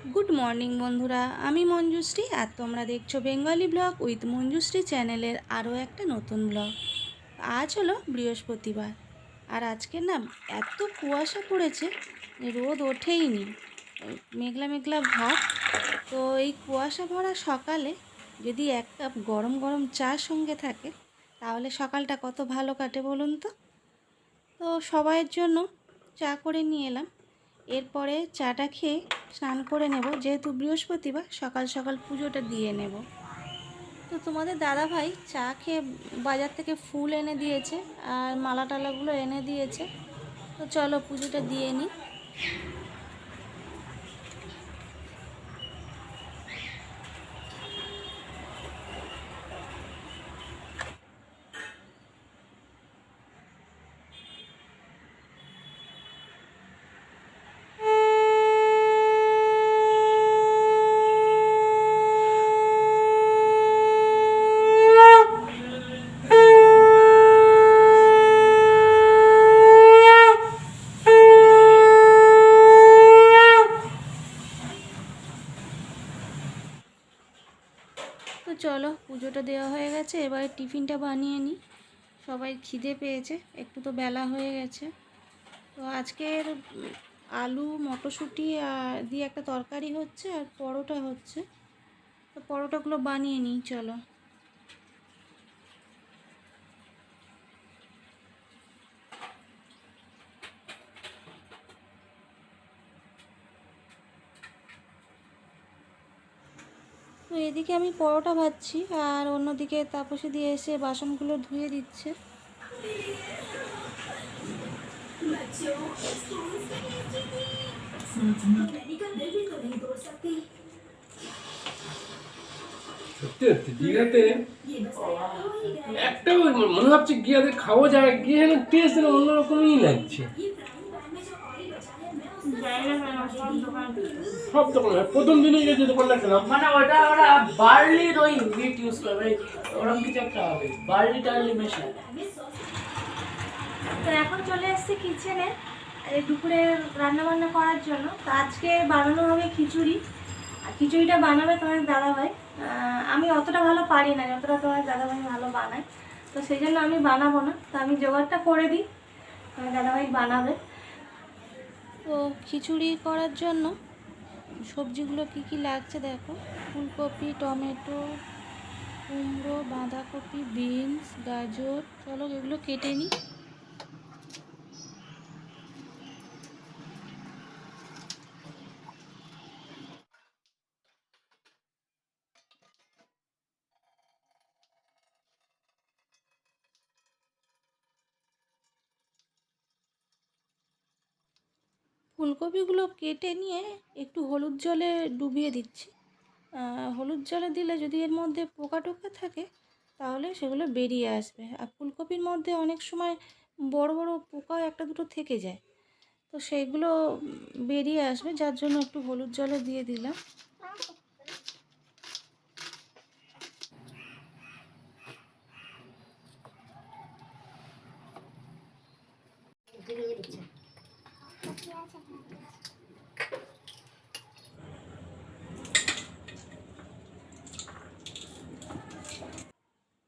Good morning বন্ধুরা, আমি মঞ্জুশ্রী আর তোমরা দেখছ বেঙ্গলি ব্লগ উইথ মঞ্জুশ্রী চ্যানেলের আরও একটা নতুন ব্লগ। আজ হলো বৃহস্পতিবার আর আজকে না এত কুয়াশা পড়েছে, রোদ ওঠেই নি। ওই মেঘলা মেঘলা ভাব, তো এই কুয়াশা ভরা সকালে যদি এক কাপ গরম গরম চা সঙ্গে থাকে, তাহলে সকালটা কত ভালো কাটে বলুন তো? তো সবাইয়ের জন্য চা করে নিয়ে এলাম। এরপরে চাটা খেয়ে স্নান করে নেব, যেহেতু বৃহস্পতিবার, সকাল সকাল পুজোটা দিয়ে নেব। তো তোমাদের দাদা ভাই চা খেয়ে বাজার থেকে ফুল এনে দিয়েছে আর মালা টালাগুলো এনে দিয়েছে। তো চলো পুজোটা দিয়ে নিই তো চলো পুজোটা দেওয়া হয়ে গেছে এবারে টিফিনটা বানিয়ে নিই। সবাই খিদে পেয়েছে, একটু তো বেলা হয়ে গেছে। তো আজকের আলু, মটরশুঁটি দিয়ে একটা তরকারি হচ্ছে আর পরোটা হচ্ছে। তো পরোটাগুলো বানিয়ে নিই, চলো। তো এদিকে আমি পরোটা ভাজছি আর অন্যদিকে তাপসে দিয়ে এসে বাসনগুলো ধুয়ে দিচ্ছে। দীঘাতে একটা মনে হচ্ছে গিয়াতে খাওয়া যায় গিয়ে যেন টেস্ট অন্যরকমই লাগছে। সব দোকান প্রথম দিনে গিয়ে যে দোকানটা খেলাম মানে ওটা ওরা বার্লির ওই বিট ইউজ করবে ওরকম কিছু একটা হবে। বার্লি টার্লি মেশায়। তো এখন চলে এসেছি কিচেনে এই দুপুরে রান্না বান্না করার জন্য। তো আজকে বানানো হবে খিচুড়ি। আর খিচুড়িটা বানাবে তোমার দাদাভাই। আমি অতটা ভালো পারি না যতটা তোমার দাদাভাই ভালো বানায়। তো সেই জন্য আমি বানাবো না। তো আমি জোগাড়টা করে দিই। তোমার দাদাভাই বানাবে। তো খিচুড়ি করার জন্য সবজিগুলো কি কি লাগছে দেখো? ফুলকপি, টমেটো, কুমড়ো, বাঁধাকপি, বিনস, গাজর। চলো এগুলো কেটে নিই। ফুলকপিগুলো কেটে নিয়ে একটু হলুদ জলে ডুবিয়ে দিচ্ছি। হলুদ জলে দিলে যদি এর মধ্যে পোকা টোকা থাকে, তাহলে সেগুলো বেরিয়ে আসবে। আর ফুলকপির মধ্যে অনেক সময় বড় বড় পোকাও একটা দুটো থেকে যায়। তো সেইগুলো বেরিয়ে আসবে, যার জন্য একটু হলুদ জলে দিয়ে দিলাম।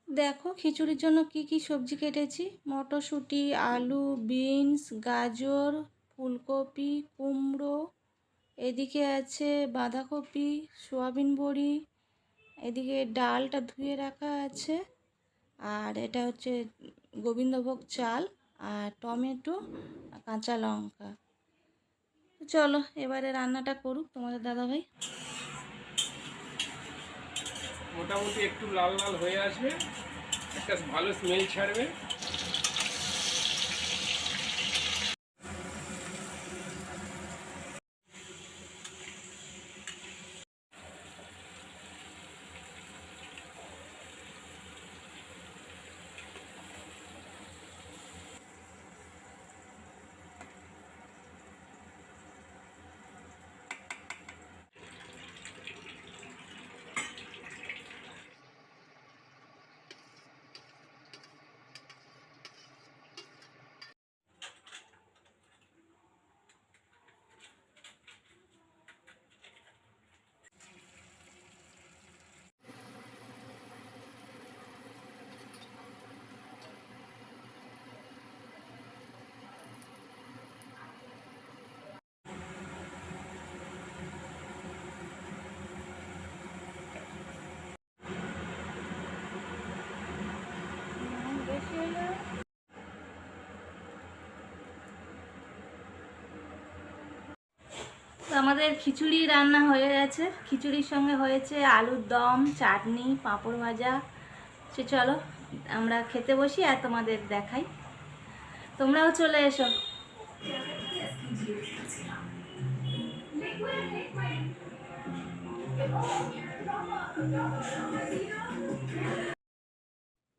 দেখো, খিচুড়ির জন্য কি কি সবজি কেটেছি? মটরশুঁটি, আলু, বিনস, গাজর, ফুলকপি, কুমড়ো, এদিকে আছে বাঁধাকপি, সোয়াবিন বড়ি, এদিকে ডালটা ধুয়ে রাখা আছে, আর এটা হচ্ছে গোবিন্দভোগ চাল আর টমেটো কাঁচা লঙ্কা। চলো, এবারে রান্নাটা করুক তোমাদের দাদাভাই। মোটামুটি একটু লাল লাল হয়ে আসবে, একটা ভালো স্মেল ছাড়বে। তো আমাদের খিচুড়ি রান্না হয়ে গেছে। খিচুড়ির সঙ্গে হয়েছে আলুর দম, চাটনি, পাঁপড় ভাজা। সে চলো, আমরা খেতে বসি আর তোমাদের দেখাই। তোমরাও চলে এসো।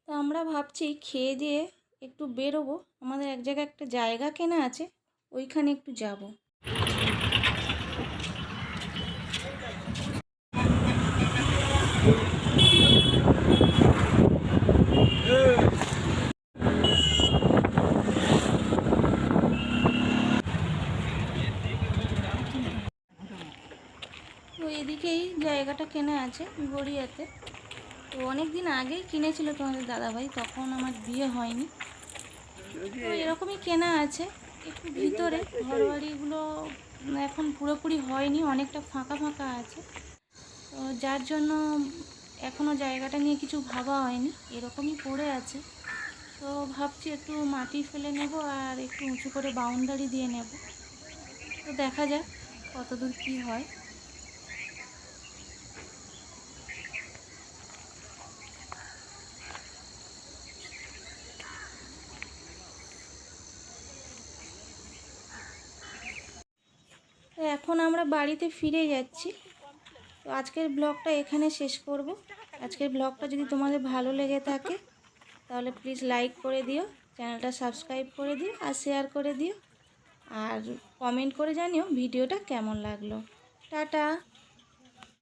তো আমরা ভাবছি খেয়ে দিয়ে একটু বেরোবো। আমাদের এক জায়গায় একটা জায়গা কেনা আছে, ওইখানে একটু যাব তো এদিকেই জায়গাটা কেনা আছে গড়িয়াতে। তো অনেক দিন আগেই কিনেছিল তোমাদের দাদাভাই, তখন আমার বিয়ে হয়নি। তো এরকমই কেনা আছে, একটু ভিতরে। ঘরবাড়িগুলো এখন পুরোপুরি হয়নি, অনেকটা ফাঁকা ফাঁকা আছে। তো যার জন্য এখনও জায়গাটা নিয়ে কিছু ভাবা হয়নি, এরকমই পড়ে আছে। তো ভাবছি একটু মাটি ফেলে নেব আর একটু উঁচু করে বাউন্ডারি দিয়ে নেব। তো দেখা যাক কতদূর কী হয় তো এখন আমরা বাড়িতে ফিরে যাচ্ছি। তো আজকের ব্লগটা এখানে শেষ করব। আজকের ব্লগটা যদি তোমাদের ভালো লেগে থাকে, তাহলে প্লিজ লাইক করে দিও, চ্যানেলটা সাবস্ক্রাইব করে দিও আর শেয়ার করে দিও। আর কমেন্ট করে জানিও ভিডিওটা কেমন লাগল। টাটা!